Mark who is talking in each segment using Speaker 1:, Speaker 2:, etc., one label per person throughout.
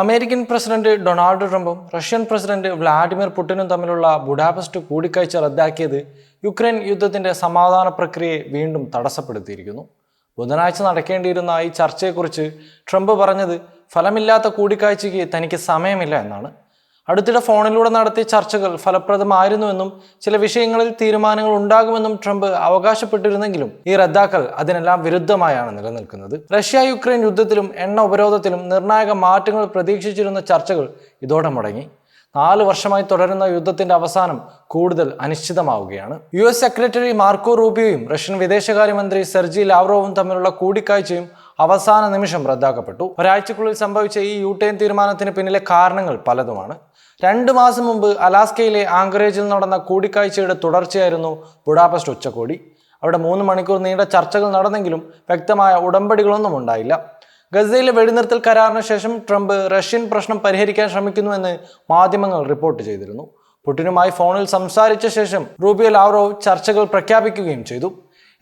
Speaker 1: American president Donald ട്രംപും Russian president Vladimir പുടിനും തമ്മിലുള്ള ബുഡാപെസ്റ്റ് കൂടിക്കാഴ്ച റദ്ദാക്കിയത് യുക്രൈൻ യുദ്ധത്തിന്റെ സമാധാന പ്രക്രിയയെ വീണ്ടും തടസ്സപ്പെടുത്തിയിരിക്കുന്നു. ബുധനാഴ്ച നടക്കേണ്ടിയിരുന്ന ഈ ചർച്ചയെക്കുറിച്ച് ട്രംപ് പറഞ്ഞത് ഫലമില്ലാത്ത കൂടിക്കാഴ്ചയ്ക്ക് തനിക്ക് സമയമില്ല എന്നാണ്. അടുത്തിടെ ഫോണിലൂടെ നടത്തിയ ചർച്ചകൾ ഫലപ്രദമായിരുന്നുവെന്നും ചില വിഷയങ്ങളിൽ തീരുമാനങ്ങൾ ഉണ്ടാകുമെന്നും ട്രംപ് അവകാശപ്പെട്ടിരുന്നെങ്കിലും ഈ റദ്ദാക്കൽ അതിനെല്ലാം വിരുദ്ധമായാണ് നിലനിൽക്കുന്നത്. റഷ്യ യുക്രൈൻ യുദ്ധത്തിലും എണ്ണ ഉപരോധത്തിലും നിർണായക മാറ്റങ്ങൾ പ്രതീക്ഷിച്ചിരുന്ന ചർച്ചകൾ ഇതോടെ മുടങ്ങി. നാല് വർഷമായി തുടരുന്ന യുദ്ധത്തിന്റെ അവസാനം കൂടുതൽ അനിശ്ചിതമാവുകയാണ്. യു എസ് സെക്രട്ടറി മാർക്കോ റൂബിയോയും റഷ്യൻ വിദേശകാര്യമന്ത്രി സെർജി ലാവ്റോവും തമ്മിലുള്ള കൂടിക്കാഴ്ചയും അവസാന നിമിഷം റദ്ദാക്കപ്പെട്ടു. ഒരാഴ്ചക്കുള്ളിൽ സംഭവിച്ച ഈ യൂട്ടേൺ തീരുമാനത്തിന് പിന്നിലെ കാരണങ്ങൾ പലതുമാണ്. രണ്ട് മാസം മുമ്പ് അലാസ്കയിലെ ആങ്കറേജിൽ നടന്ന കൂടിക്കാഴ്ചയുടെ തുടർച്ചയായിരുന്നു ബുഡാപെസ്റ്റ് ഉച്ചകോടി. അവിടെ മൂന്ന് മണിക്കൂർ നീണ്ട ചർച്ചകൾ നടന്നെങ്കിലും വ്യക്തമായ ഉടമ്പടികളൊന്നും ഉണ്ടായില്ല. ഗസയിലെ വെടിനിർത്തൽ കരാറിന് ശേഷം ട്രംപ് റഷ്യൻ പ്രശ്നം പരിഹരിക്കാൻ ശ്രമിക്കുന്നുവെന്ന് മാധ്യമങ്ങൾ റിപ്പോർട്ട് ചെയ്തിരുന്നു. പുടിനുമായി ഫോണിൽ സംസാരിച്ച ശേഷം റൂബിയോ ലാവ്റോവ് ചർച്ചകൾ പ്രഖ്യാപിക്കുകയും ചെയ്തു.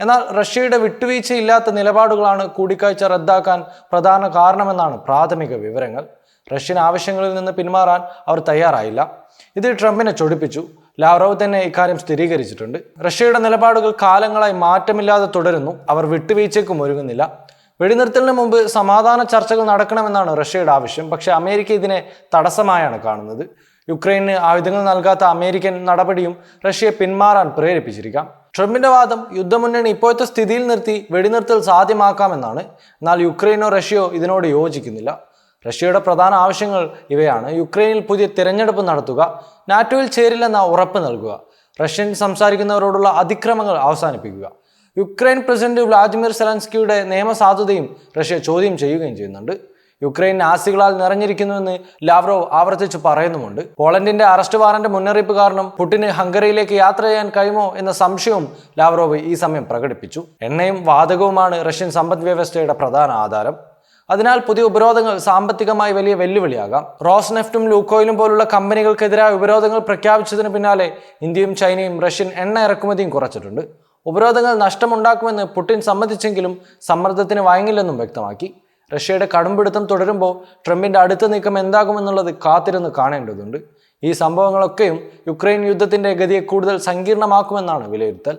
Speaker 1: എന്നാൽ റഷ്യയുടെ വിട്ടുവീഴ്ചയില്ലാത്ത നിലപാടുകളാണ് കൂടിക്കാഴ്ച റദ്ദാക്കാൻ പ്രധാന കാരണമെന്നാണ് പ്രാഥമിക വിവരങ്ങൾ. റഷ്യൻ ആവശ്യങ്ങളിൽ നിന്ന് പിന്മാറാൻ അവർ തയ്യാറായില്ല. ഇത് ട്രംപിനെ ചൊടിപ്പിച്ചു. ലാവ്റോവ് തന്നെ ഇക്കാര്യം സ്ഥിരീകരിച്ചിട്ടുണ്ട്. റഷ്യയുടെ നിലപാടുകൾ കാലങ്ങളായി മാറ്റമില്ലാതെ തുടരുന്നു. അവർ വിട്ടുവീഴ്ചയ്ക്കും ഒരുങ്ങുന്നില്ല. വെടിനിർത്തലിന് മുമ്പ് സമാധാന ചർച്ചകൾ നടക്കണമെന്നാണ് റഷ്യയുടെ ആവശ്യം. പക്ഷേ അമേരിക്ക ഇതിനെ തടസ്സമായാണ് കാണുന്നത്. യുക്രൈന് ആയുധങ്ങൾ നൽകാത്ത അമേരിക്കൻ നടപടിയും റഷ്യയെ പിന്മാറാൻ പ്രേരിപ്പിച്ചിരിക്കാം. ട്രംപിന്റെ വാദം യുദ്ധമുന്നണി ഇപ്പോഴത്തെ സ്ഥിതിയിൽ നിർത്തി വെടിനിർത്തൽ സാധ്യമാക്കാമെന്നാണ്. എന്നാൽ യുക്രൈനോ റഷ്യയോ ഇതിനോട് യോജിക്കുന്നില്ല. റഷ്യയുടെ പ്രധാന ആവശ്യങ്ങൾ ഇവയാണ്. യുക്രൈനിൽ പുതിയ തിരഞ്ഞെടുപ്പ് നടത്തുക നാറ്റോയിൽ ചേരില്ലെന്ന ഉറപ്പ് നൽകുക റഷ്യൻ സംസാരിക്കുന്നവരോടുള്ള അതിക്രമങ്ങൾ അവസാനിപ്പിക്കുക. യുക്രൈൻ പ്രസിഡന്റ് വ്ളാദിമിർ സെലൻസ്കിയുടെ നിയമസാധുതയും റഷ്യ ചോദ്യം ചെയ്യുകയും ചെയ്യുന്നുണ്ട്. യുക്രൈൻ നാസികളാൽ നിറഞ്ഞിരിക്കുന്നുവെന്ന് ലാവ്റോവ് ആവർത്തിച്ച് പറയുന്നുമുണ്ട്. പോളണ്ടിന്റെ അറസ്റ്റ് വാറന്റ് മുന്നറിയിപ്പ് കാരണം പുടിന് ഹംഗറിയിലേക്ക് യാത്ര ചെയ്യാൻ കഴിയുമോ എന്ന സംശയവും ലാവ്റോവ് ഈ സമയം പ്രകടിപ്പിച്ചു. എണ്ണയും വാതകവുമാണ് റഷ്യൻ സമ്പദ് വ്യവസ്ഥയുടെ പ്രധാന ആധാരം. അതിനാൽ പുതിയ ഉപരോധങ്ങൾ സാമ്പത്തികമായി വലിയ വെല്ലുവിളിയാകാം. റോസ് നെഫ്റ്റും ലൂക്കോയിലും പോലുള്ള കമ്പനികൾക്കെതിരായ ഉപരോധങ്ങൾ പ്രഖ്യാപിച്ചതിന് പിന്നാലെ ഇന്ത്യയും ചൈനയും റഷ്യൻ എണ്ണ ഇറക്കുമതിയും കുറച്ചിട്ടുണ്ട്. ഉപരോധങ്ങൾ നഷ്ടമുണ്ടാക്കുമെന്ന് പുടിൻ സമ്മതിച്ചെങ്കിലും സമ്മർദ്ദത്തിന് വഴങ്ങില്ലെന്നും വ്യക്തമാക്കി. റഷ്യയുടെ കടുംപിടുത്തം തുടരുമ്പോൾ ട്രംപിന്റെ അടുത്ത നീക്കം എന്താകുമെന്നുള്ളത് കാത്തിരുന്ന് കാണേണ്ടതുണ്ട്. ഈ സംഭവങ്ങളൊക്കെയും യുക്രൈൻ യുദ്ധത്തിന്റെ ഗതിയെ കൂടുതൽ സങ്കീർണമാക്കുമെന്നാണ് വിലയിരുത്തൽ.